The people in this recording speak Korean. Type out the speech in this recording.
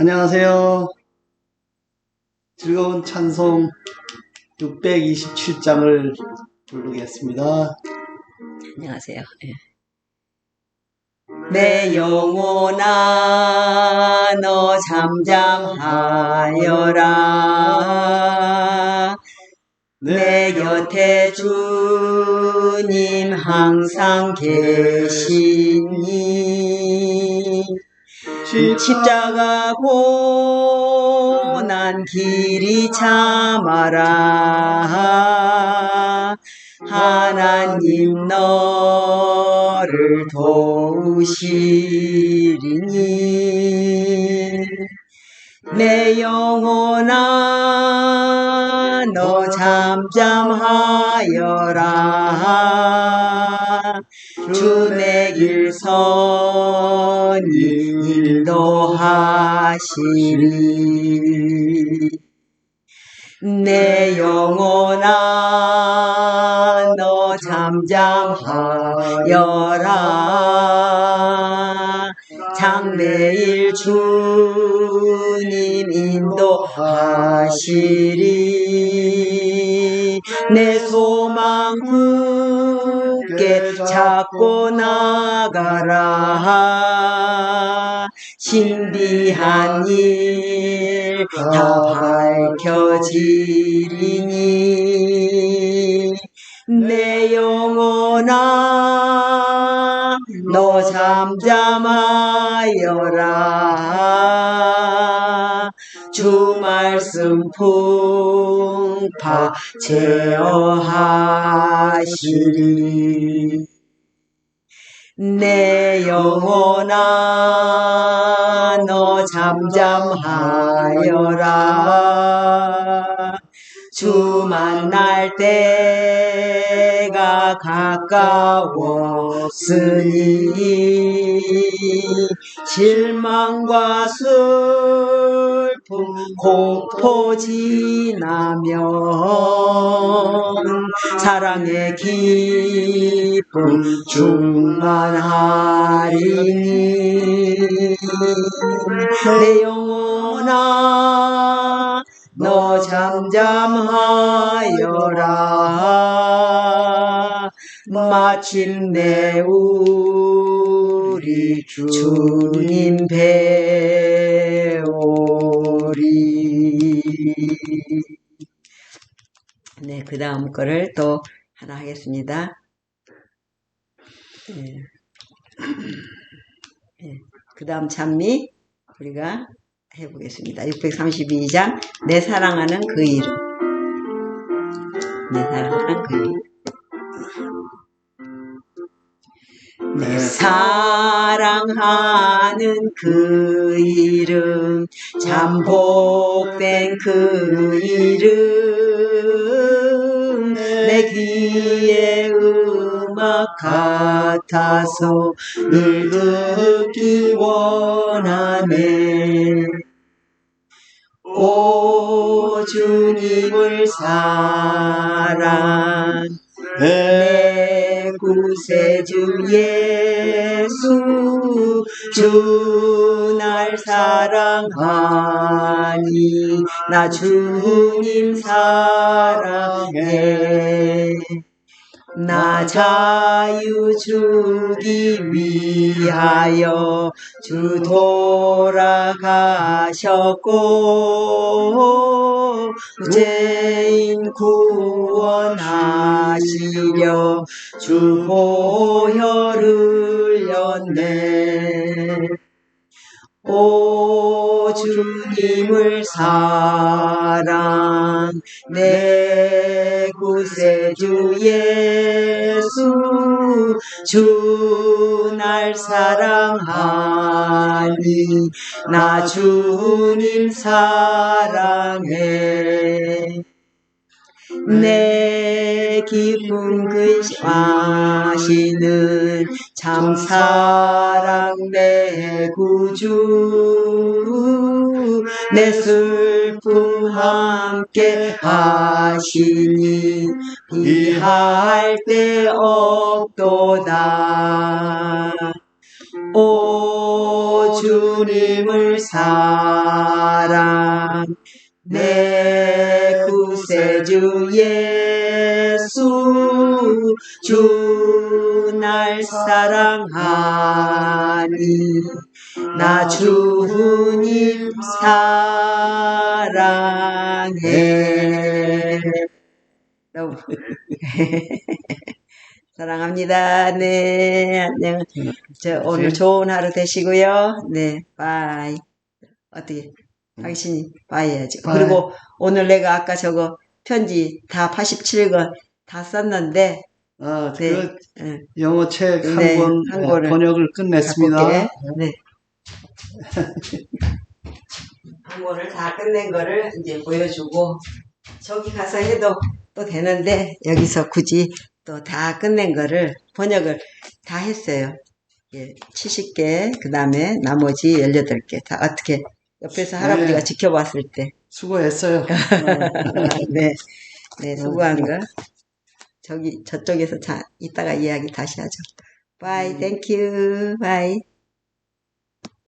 안녕하세요. 즐거운 찬송 627장을 부르겠습니다. 안녕하세요. 예. 내 영혼아 너 잠잠하여라 내 곁에 주님 항상 계시니 십자가 고난 길이 참아라. 하나님 너를 도우시리니. 내 영혼아 너 잠잠하여라 주내 길선이 인도하시리. 내 영혼아 너 잠잠하여라. 장래일 주님 인도하시리 내 소망 굳게 잡고 나가라. 신비한 일 다 밝혀지리니 내 영혼아 너 잠잠하여라 주 말씀 풍파 제어하시리. 내 영혼아 너 잠잠하여라. 주 만날 때 가 가까웠으니 실망과 슬픔 공포 지나면 사랑의 기쁨 충만하리니 내 영혼아 너 잠잠하여라 마침내 우리 주님 배오리 네, 그 다음 거를 또 하나 하겠습니다. 예. 예, 그 다음 찬미 우리가 해보겠습니다. 632장 내 사랑하는 그 이름 내 사랑하는 그 이름 내 사랑하는 그 이름 참 복된 그 이름. 내 귀에 음악 같아서 늘 듣기 원하네. 오 주님을 사랑 내 구세주 예수 주 날 사랑하니 나 주님 사랑해 나 자유 주기 위하여 주 돌아가셨고 죄인 구원하시려 주 보혈을 흘렸네 오 주님을 사랑 내 구세주 예수 주 날 사랑하니 나 주님 사랑해 내 기쁨 근심하시는 참 사랑 내 구주 내 슬픔 함께 하시니 비할 데 없도다. 오 주님을 사랑 내 구세주 예수 주 날 사랑하니 나 주님 사랑해 사랑합니다. 네, 안녕. 저 오늘 좋은 하루 되시고요. 네, 바이. 어떻게 당신이 바이 해야지. 바이. 그리고 오늘 내가 아까 저거 편지 다 87권 다 썼는데 아, 네. 그 응, 영어 책한 네, 권 번역을 끝냈습니다. 네. 한 권을 다 끝낸 거를 이제 보여주고 저기 가서 해도 또 되는데 여기서 굳이 또 다 끝낸 거를 번역을 다 했어요. 예, 70개 그 다음에 나머지 18개 다 어떻게 옆에서 할아버지가 네. 지켜봤을 때 수고했어요. 어, 네, 네 수고한 거 저기 저쪽에서 자 이따가 이야기 다시 하죠. 바이, 땡큐, 바이.